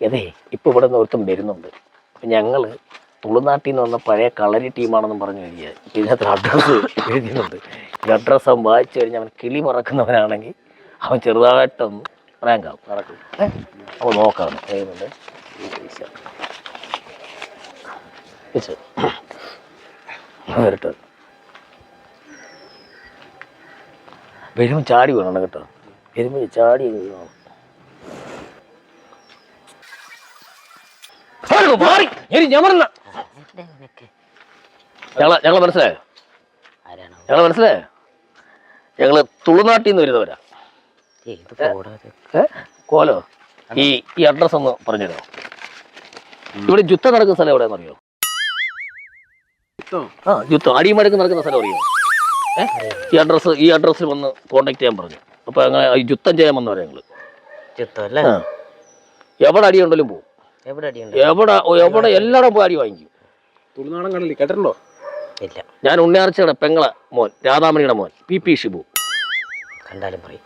ഇതേ ഇപ്പൊ ഇവിടെ നിന്ന് ഒരുത്തും വരുന്നുണ്ട് അപ്പം ഞങ്ങൾ തുളുനാട്ടിൽ നിന്ന് വന്ന പഴയ കളരി ടീമാണെന്നും പറഞ്ഞു കഴിഞ്ഞാൽ ഇതിനകത്ത് അഡ്രസ്സ് എഴുതിയിട്ടുണ്ട് ഈ അഡ്രസ്സ് അവൻ വായിച്ചു കഴിഞ്ഞാൽ അവൻ കിളി മറക്കുന്നവനാണെങ്കിൽ അവൻ ചെറുതായിട്ടൊന്ന് റാങ്കാവും നടക്കും? അപ്പോൾ നോക്കാം. വരട്ടെ വരുമ്പോൾ ചാടി വേണം കേട്ടോ വരുമ്പോൾ ചാടി വീഴണം. ഞങ്ങളെ ഞങ്ങളെ മനസ്സിലായോ? ഞങ്ങൾ മനസ്സിലായോ? ഞങ്ങൾ തുളുനാട്ടിൽ നിന്ന് വരുന്നവരാ? കോലോ? ഈ ഈ അഡ്രസ് ഒന്ന് പറഞ്ഞുതരോ ഇവിടെ ജുത്ത നടക്കുന്ന സ്ഥലം എവിടെയാണെന്ന് അറിയോ ആ യുദ്ധം അടിമടക്ക് നടക്കുന്ന സ്ഥലം അറിയോ? ഈ അഡ്രസ്സ് ഈ അഡ്രസ്സിൽ വന്ന് കോണ്ടാക്ട് ചെയ്യാൻ പറഞ്ഞു. അപ്പൊ അങ്ങനെ ജുത്തം ചെയ്യാൻ വന്നവരാ ഞങ്ങൾ. അല്ലേ? എവിടെ അടി പോവും. പോകും എവിടെ എവിടെ എവിടെ എല്ലായിടം പോയി അടി വാങ്ങിക്കും. തുളുനാടൻ കടലിൽ കേട്ടിട്ടുണ്ടോ? ഇല്ല. ഞാൻ ഉണ്ണിയാർച്ചയുടെ പെങ്ങളെ മോൻ രാധാമണിയുടെ മോൻ പി പി ഷിബു. കണ്ടാലും പറയും.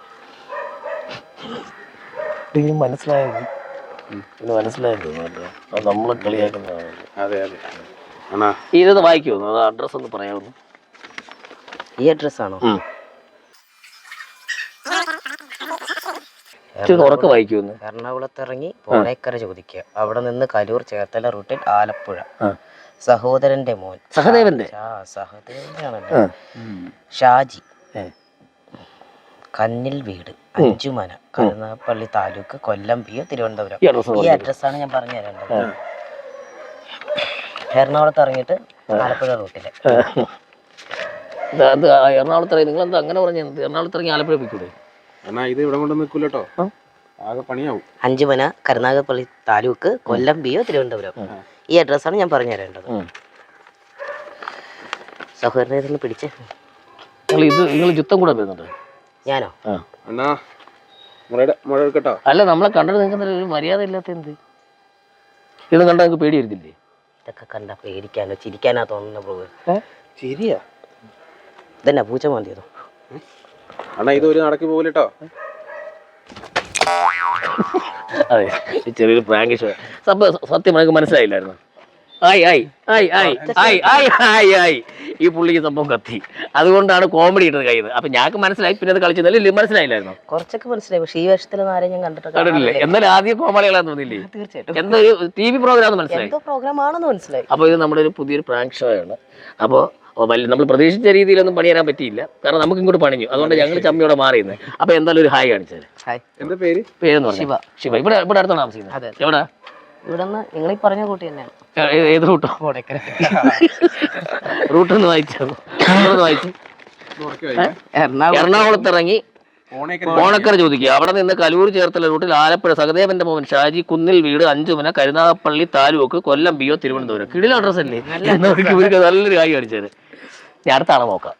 മനസ്സിലായത് മനസ്സിലായത് അത് നമ്മളെ കളിയാക്കുന്നതാണ് അതെ അതെ. ആണാ ഇതൊന്ന് വായിക്കുമോ അഡ്രസ്സ് ഒന്ന് പറയാമോ? ഈ അഡ്രസ് ഇച്ചിരി ഉറക്കെ വായിക്കുമെന്ന് എറണാകുളത്ത് ഇറങ്ങി പോണേക്കര ചോദിക്കുക. അവിടെ നിന്ന് കലൂർ ചേർത്തല റൂട്ടിൽ ആലപ്പുഴ. സഹോദരന്റെ മോൻ. സഹദേവന്റെ? ആണല്ലോ ഷാജി. കന്നിൽ വീട്. അഞ്ചുമന. കരുനാപ്പള്ളി താലൂക്ക് കൊല്ലം പി തിരുവനന്തപുരം. ഈ അഡ്രസ്സാണ് ഞാൻ പറഞ്ഞു തരേണ്ടത്. എറണാകുളത്ത് ഇറങ്ങിയിട്ട് ആലപ്പുഴ റൂട്ടിൽ. എറണാകുളത്ത് ഇറങ്ങി നിങ്ങൾ എന്താ അങ്ങനെ പറഞ്ഞത്? എറണാകുളത്ത് ഇറങ്ങി ആലപ്പുഴ പോയിക്കൂടെ? എന്നാ ഇത് ഇവിടെ കൊണ്ട് നിൽക്കൂല കേട്ടോ ആകെ പണിയാവും. Anchumana Karunagappally taluk Kollam P O Thiruvananthapuram. ഈ അഡ്രസ്സാണ് ഞാൻ പറഞ്ഞു തരേണ്ടത്. സഹോദരനെ ഇതൊന്ന് പിടിച്ച്. നിങ്ങൾ ഇത് നിങ്ങൾ യുദ്ധം കൂടെ വരുന്നുണ്ട്? ഞാനോ? എന്നാ എടുക്കട്ടോ. അല്ല നമ്മളെ കണ്ടിട്ട് നിങ്ങൾക്ക് ഒരു മര്യാദ ഇല്ലാത്ത എന്ത്? ഇത് കണ്ടാൽ നിങ്ങൾക്ക് പേടി വരുന്നില്ലേ ഇതൊക്കെ കണ്ട പേടിക്കാനോ ചിരിക്കാനോ തോന്നുന്ന പ്രഭു ശരിയാ ഇതന്നെ പൂച്ച മാന്തിയതോ? അണ്ണാ ഇത് ഒരു നടക്കി പോകില്ലട്ടോ അതെ ചെറിയൊരു പ്രാങ്ക് ഷോ സംഭവം സത്യം എനിക്ക് മനസ്സിലായില്ലായിരുന്നു? ആയി ആയി ആയി ആയി ആയി ആയി ആയി ആയി. ഈ പുള്ളിക്ക് സംഭവം കത്തി. അതുകൊണ്ടാണ് കോമഡി ഇട്ടത് കയ്യിൽ അപ്പൊ ഞങ്ങൾക്ക് മനസ്സിലായി പിന്നെ അത് കളിച്ചതല്ലേ മനസ്സിലായില്ലായിരുന്നു? കുറച്ചൊക്കെ മനസ്സിലായി പക്ഷേ ഈ വർഷത്തിൽ ആരെയും ഞാൻ കണ്ടിട്ട് കണ്ടിട്ടില്ലേ? എന്നാലും ആദ്യം കോമഡികളാന്ന് തോന്നില്ലേ തീർച്ചയായിട്ടും. എന്തോ ഒരു ടി വി പ്രോഗ്രാം മനസ്സിലായി? എന്തോ പ്രോഗ്രാം ആണെന്ന് മനസ്സിലായി. അപ്പൊ ഇത് നമ്മുടെ ഒരു പുതിയൊരു പ്രാങ്ക് ഷോ ആണ്. അപ്പോൾ വലിയ നമ്മൾ പ്രതീക്ഷിച്ച രീതിയിലൊന്നും പണി തരാൻ പറ്റിയില്ല. കാരണം നമുക്ക് ഇങ്ങോട്ട് പണിഞ്ഞു. അതുകൊണ്ട് ഞങ്ങൾ ചമ്മിയോടെ മാറിയുന്നത് അപ്പൊ എന്തായാലും ഒരു ഹായ് കാണിച്ചത് എന്താ പേര്? പേരെന്ന് പറഞ്ഞു? ശിവ. ശിവ. ഇവിടെ ഇവിടെ അടുത്താണ് താമസിക്കുന്നത്. എവിടെ? നിങ്ങൾ ഈ പറഞ്ഞ കൂട്ടി തന്നെയാണ്. ഏത് റൂട്ടോ? റൂട്ട് ഒന്ന് വായിച്ചു? വായിച്ചു? എറണാകുളം. എറണാകുളത്ത് ഇറങ്ങി ഓണേക്കര ചോദിക്കുക. അവിടെ നിന്ന് കലൂർ ചേർത്തല റൂട്ടിൽ ആലപ്പുഴ സഹദേവന്റെ മോൻ ഷാജി കുന്നിൽ വീട് അഞ്ചുമന കരുനാഗപ്പള്ളി താലൂക്ക് കൊല്ലം ബിയോ തിരുവനന്തപുരം. കിടില അഡ്രസ് അല്ലേ? നല്ലൊരു കാര്യം കാണിച്ചത് ഞാൻ അടുത്ത ആളെ നോക്കാം.